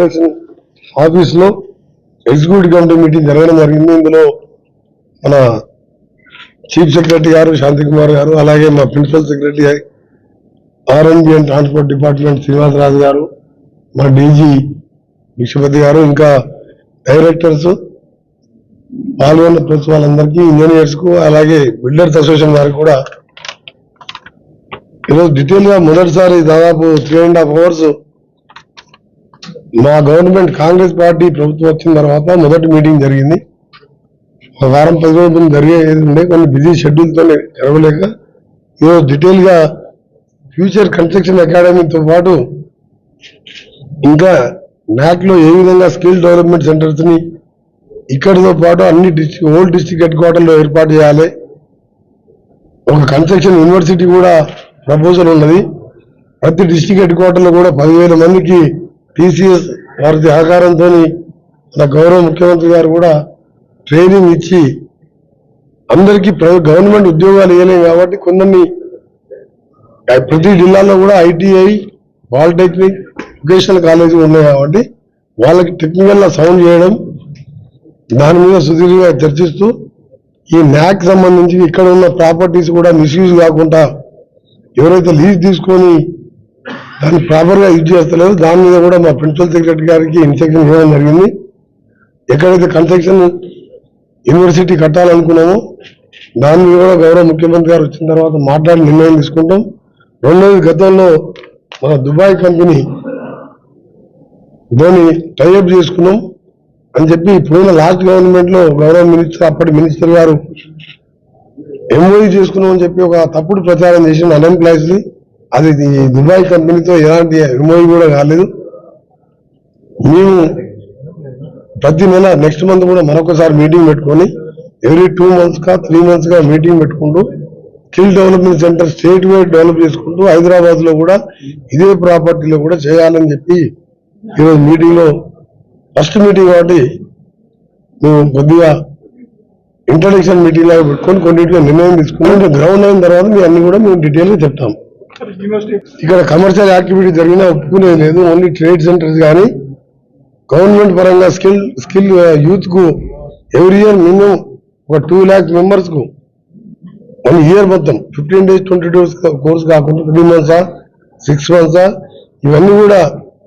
Section ఆఫీస్లో executive committee meeting జరగడం జరిగింది. ఇందులో మన చీఫ్ సెక్రటరీ గారు శాంతికుమార్ గారు అలాగే మా principal secretary R N B and transport department Srinivasaraju గారు మా డీజీ విశ్వపతి గారు ఇంకా డైరెక్టర్స్ పాల్గొన్న ప్రెస్ వాళ్ళందరికీ ఇంజనీర్స్కు అలాగే బిల్డర్స్ అసోసియేషన్ వారికి కూడా ఈరోజు డీటెయిల్గా మొదటిసారి దాదాపు త్రీ అండ్ హాఫ్ అవర్స్ మా గవర్నమెంట్ కాంగ్రెస్ పార్టీ ప్రభుత్వం వచ్చిన తర్వాత మొదటి మీటింగ్ జరిగింది. ఒక వారం పది రోజుల ముందు జరిగేది కొన్ని బిజీ షెడ్యూల్తోనే జరగలేక ఈరోజు డీటెయిల్గా ఫ్యూచర్ కన్స్ట్రక్షన్ అకాడమీతో పాటు ఇంకా నాట్లో ఏ విధంగా స్కిల్ డెవలప్మెంట్ సెంటర్స్ని ఇక్కడితో పాటు అన్ని డిస్టిక్ ఓల్డ్ డిస్ట్రిక్ట్ హెడ్ క్వార్టర్లో ఏర్పాటు చేయాలి. ఒక కన్స్ట్రక్షన్ యూనివర్సిటీ కూడా ప్రపోజల్ ఉన్నది. ప్రతి డిస్టిక్ హెడ్ క్వార్టర్లో కూడా పదివేల మందికి టీసీఎస్ వారి సహకారంతో మన గౌరవ ముఖ్యమంత్రి గారు కూడా ట్రైనింగ్ ఇచ్చి అందరికీ గవర్నమెంట్ ఉద్యోగాలు ఇవ్వలేం కాబట్టి కొందరిని ప్రతి జిల్లాలో కూడా ఐటీఐ పాలిటెక్నిక్ వొకేషనల్ కాలేజీ ఉన్నాయి కాబట్టి వాళ్ళకి టెక్నికల్గా సౌండ్ చేయడం దాని మీద సుదీర్ఘంగా చర్చిస్తూ ఈ న్యాక్ సంబంధించి ఇక్కడ ఉన్న ప్రాపర్టీస్ కూడా మిస్యూజ్ కాకుండా ఎవరైతే లీజ్ తీసుకొని దాన్ని ప్రాపర్గా యూజ్ చేస్తలేదు. దాని మీద కూడా మా ప్రిన్సిపల్ సెక్రటరీ గారికి ఇన్స్ట్రక్షన్ ఇవ్వడం జరిగింది. ఎక్కడైతే కన్స్ట్రక్షన్ యూనివర్సిటీ కట్టాలనుకున్నామో దాని మీద కూడా గౌరవ ముఖ్యమంత్రి గారు వచ్చిన తర్వాత మాట్లాడి నిర్ణయం తీసుకుంటాం. రెండోది గతంలో మన దుబాయ్ కంపెనీ దాన్ని టైఅప్ చేసుకున్నాం అని చెప్పి పోయిన లాస్ట్ గవర్నమెంట్లో గౌరవ మినిస్టర్ అప్పటి మినిస్టర్ గారు ఎంఓఈ చేసుకున్నాం అని చెప్పి ఒక తప్పుడు ప్రచారం చేసిన అన్ఎంప్లాయీస్ని అది దుబాయ్ కంపెనీతో ఎలాంటి ఎంఓఈ కూడా కాలేదు మేము ప్రతి నెల నెక్స్ట్ మంత్ కూడా మరొకసారి మీటింగ్ పెట్టుకొని ఎవ్రీ టూ మంత్స్గా త్రీ మంత్స్గా మీటింగ్ పెట్టుకుంటూ skill development center state wide develop చేసుకుంటూ హైదరాబాద్లో కూడా ఇదే ప్రాపర్టీలో కూడా చేయాలని చెప్పి ఈరోజు మీటింగ్లో ఫస్ట్ మీటింగ్ కాబట్టి మేము కొద్దిగా ఇంట్రడక్షన్ మీటింగ్ లాగా పెట్టుకొని కొన్నింటిలో నిర్ణయం తీసుకుని గ్రౌండ్ అయిన తర్వాత మీ అన్ని కూడా మేము డీటెయిల్గా చెప్తాం ఇక్కడ కమర్షియల్ యాక్టివిటీ జరిగినా ఒప్పుకునేది లేదు. ఓన్లీ ట్రేడ్ సెంటర్స్ కానీ గవర్నమెంట్ పరంగా స్కిల్ స్కిల్ యూత్కు ఎవ్రీ ఇయర్ మినిమం ఒక టూ ల్యాక్ మెంబర్స్కు వన్ ఇయర్ మొత్తం. Fifteen days twenty days course కాకుండా త్రీ మంత్సా సిక్స్ మంత్సా ఇవన్నీ కూడా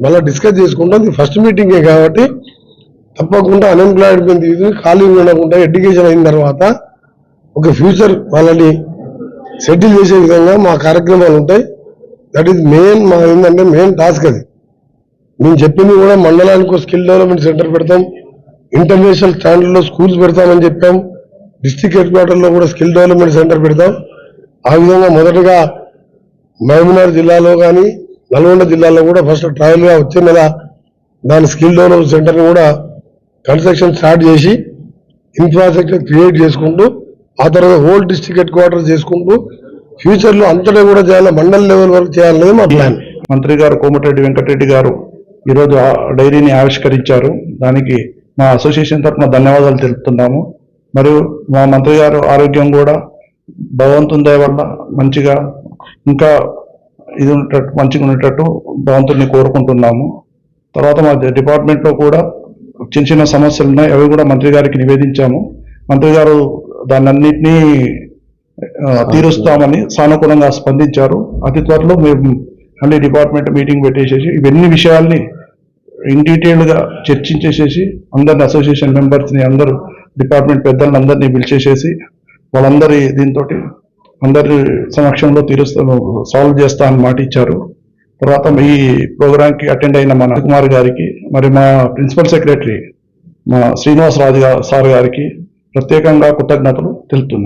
మళ్ళీ డిస్కస్ చేసుకుంటాం. ఇది ఫస్ట్ మీటింగే కాబట్టి తప్పకుండా అన్ఎంప్లాయ్మెంట్ మీద తీసుకుని ఖాళీ ఉండకుండా ఎడ్యుకేషన్ అయిన తర్వాత ఒక ఫ్యూచర్ వాళ్ళని సెటిల్ చేసే విధంగా మా కార్యక్రమాలు ఉంటాయి. దట్ ఈస్ మెయిన్ మా ఏంటంటే మెయిన్ టాస్క్ అది. మేము చెప్పింది కూడా మండలానికి స్కిల్ డెవలప్మెంట్ సెంటర్ పెడతాం. ఇంటర్నేషనల్ స్టాండర్డ్లో స్కూల్స్ పెడతామని చెప్పాం. డిస్ట్రిక్ట్ హెడ్ క్వార్టర్లో కూడా స్కిల్ డెవలప్మెంట్ సెంటర్ పెడతాం. ఆ విధంగా మొదటగా మహబూబ్నగర్ జిల్లాలో కానీ నల్గొండ జిల్లాలో కూడా ఫస్ట్ ట్రయల్గా వచ్చే నెల దాని స్కిల్ డెవలప్మెంట్ సెంటర్ కూడా కన్స్ట్రక్షన్ స్టార్ట్ చేసి ఇన్ఫ్రాస్ట్రక్చర్ క్రియేట్ చేసుకుంటూ ఆ తర్వాత హోల్ డిస్టిక్ హెడ్ క్వార్టర్ చేసుకుంటూ ఫ్యూచర్లో అంతటా కూడా చేయాలి? మండల లెవెల్ వరకు చేయాలనేది మా ప్లాన్ మంత్రి గారు కోమటిరెడ్డి వెంకటరెడ్డి గారు ఈరోజు డైరీని ఆవిష్కరించారు. దానికి మా అసోసియేషన్ తరఫున ధన్యవాదాలు తెలుపుతున్నాము. మరియు మా మంత్రి గారు ఆరోగ్యం కూడా భగవంతుని దయ వల్ల మంచిగా ఇంకా ఇది ఉండేటట్టు మంచిగా ఉండేటట్టు భగవంతుడిని కోరుకుంటున్నాము. తర్వాత మా డిపార్ట్మెంట్లో కూడా చిన్న చిన్న సమస్యలు ఉన్నాయి అవి కూడా మంత్రి గారికి నివేదించాము. మంత్రి గారు దాన్ని అన్నింటినీ తీరుస్తామని సానుకూలంగా స్పందించారు. అతి త్వరలో మేము అన్ని డిపార్ట్మెంట్ మీటింగ్ పెట్టేసేసి ఇవన్నీ విషయాల్ని ఇన్ డీటెయిల్గా చర్చించేసేసి అందరిని అసోసియేషన్ మెంబర్స్ని అందరూ డిపార్ట్మెంట్ పెద్దలను అందరినీ పిలిచేసేసి వాళ్ళందరి దీంతో అందరి సమక్షంలో తీరుస్తాను సాల్వ్ చేస్తా అని మాట ఇచ్చారు. తర్వాత ఈ ప్రోగ్రాంకి అటెండ్ అయిన మన కుమార్ గారికి మరి మా ప్రిన్సిపల్ సెక్రటరీ మా శ్రీనివాస్ రాజు సార్ గారికి ప్రత్యేకంగా కృతజ్ఞతలు తెలుపుతున్నాను